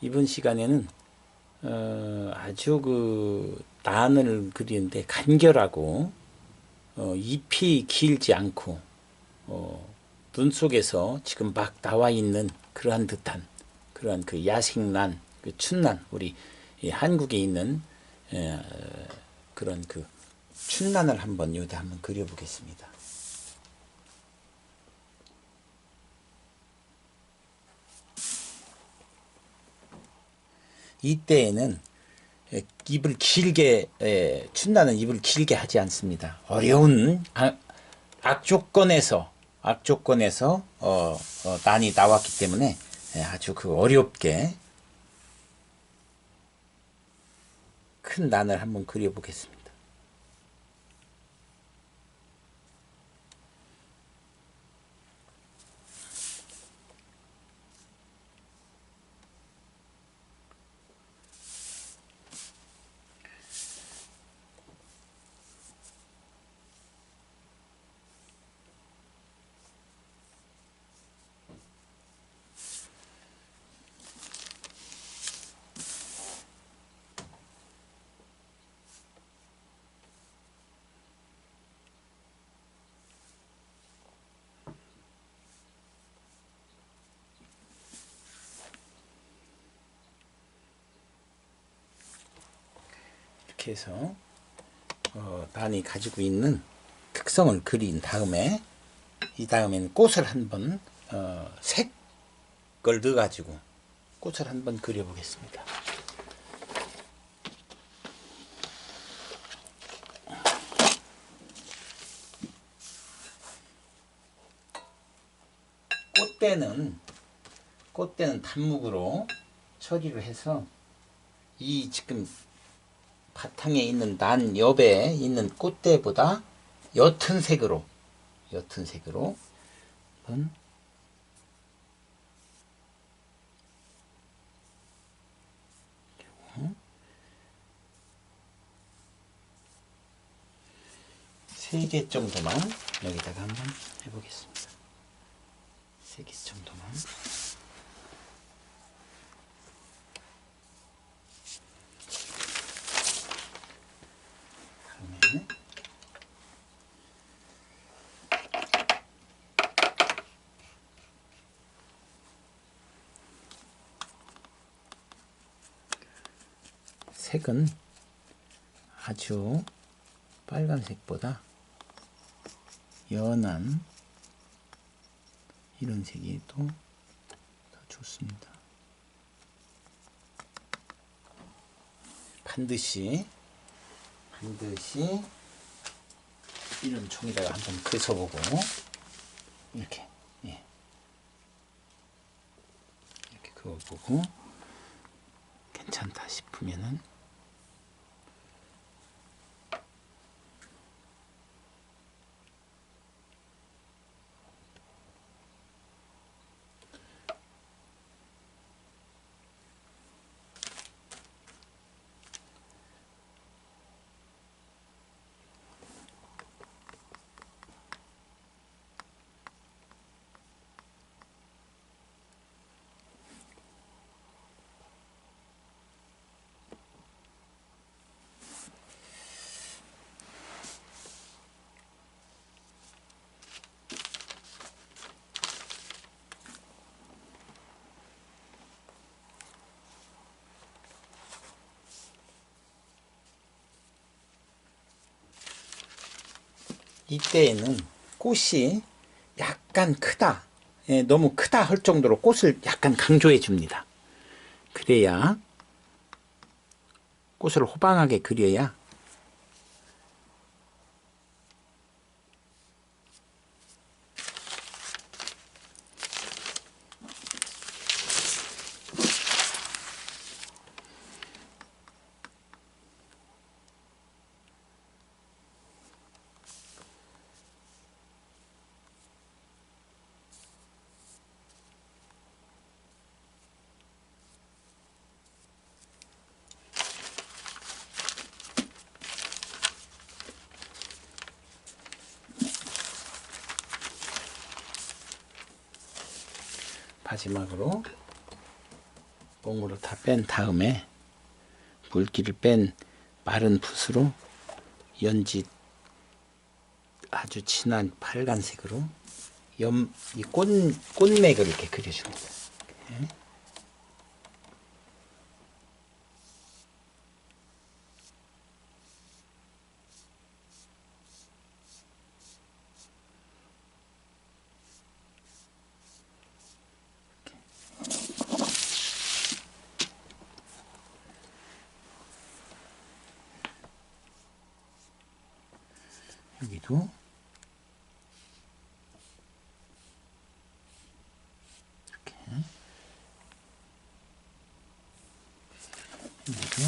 이번 시간에는 어, 아주 그 난을 그리는데 간결하고 어, 잎이 길지 않고 어, 눈 속에서 지금 막 나와 있는 그러한 듯한 그러한 그 야생난, 그 춘난 우리 이 한국에 있는 에, 그런 그 춘난을 한번 여기다 한번 그려보겠습니다. 이때에는 에, 입을 길게 에, 춘나는 입을 길게 하지 않습니다. 어려운 아- 악조건에서 악조건에서 어, 어, 난이 나왔기 때문에 에, 아주 그 어렵게 큰 난을 한번 그려보겠습니다. 이렇게 해서 어, 단이 가지고 있는 특성을 그린 다음에 이 다음에는 꽃을 한번 어, 색을 넣어 가지고 꽃을 한번 그려 보겠습니다. 꽃대는 꽃대는 단묵으로 처리를 해서 이 지금 바탕에 있는 난 옆에 있는 꽃대보다 옅은 색으로 옅은 색으로 한번 세개 정도만 여기다가 한번 해보겠습니다. 세 개 정도만. 다음에 색은 아주 빨간색보다 연한 이런 색이 또 더 좋습니다. 반드시 반드시 이런 종이다가 한번 그려보고 이렇게 예. 이렇게 그어보고 괜찮다 싶으면은 이때에는 꽃이 약간 크다. 예, 너무 크다 할 정도로 꽃을 약간 강조해 줍니다. 그래야 꽃을 호방하게 그려야 마지막으로 뽕으로 다 뺀 다음에 물기를 뺀 마른 붓으로 연지 아주 진한 빨간색으로 염, 이 꽃, 꽃맥을 이렇게 그려줍니다. 이렇게. 여기도. 이렇게. 여기도.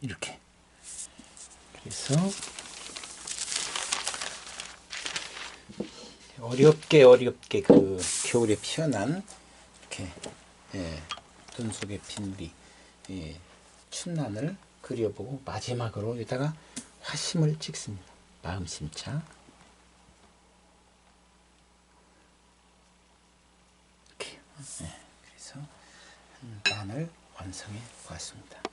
이렇게. 그래서 어렵게 어렵게 그 겨울에 피어난 이렇게 예, 눈핀 우리 예, 춘란을 그려보고 마지막으로 여기다가 화심을 찍습니다. 마음 심차 이렇게 예, 그래서 한 단을 완성해 보았습니다.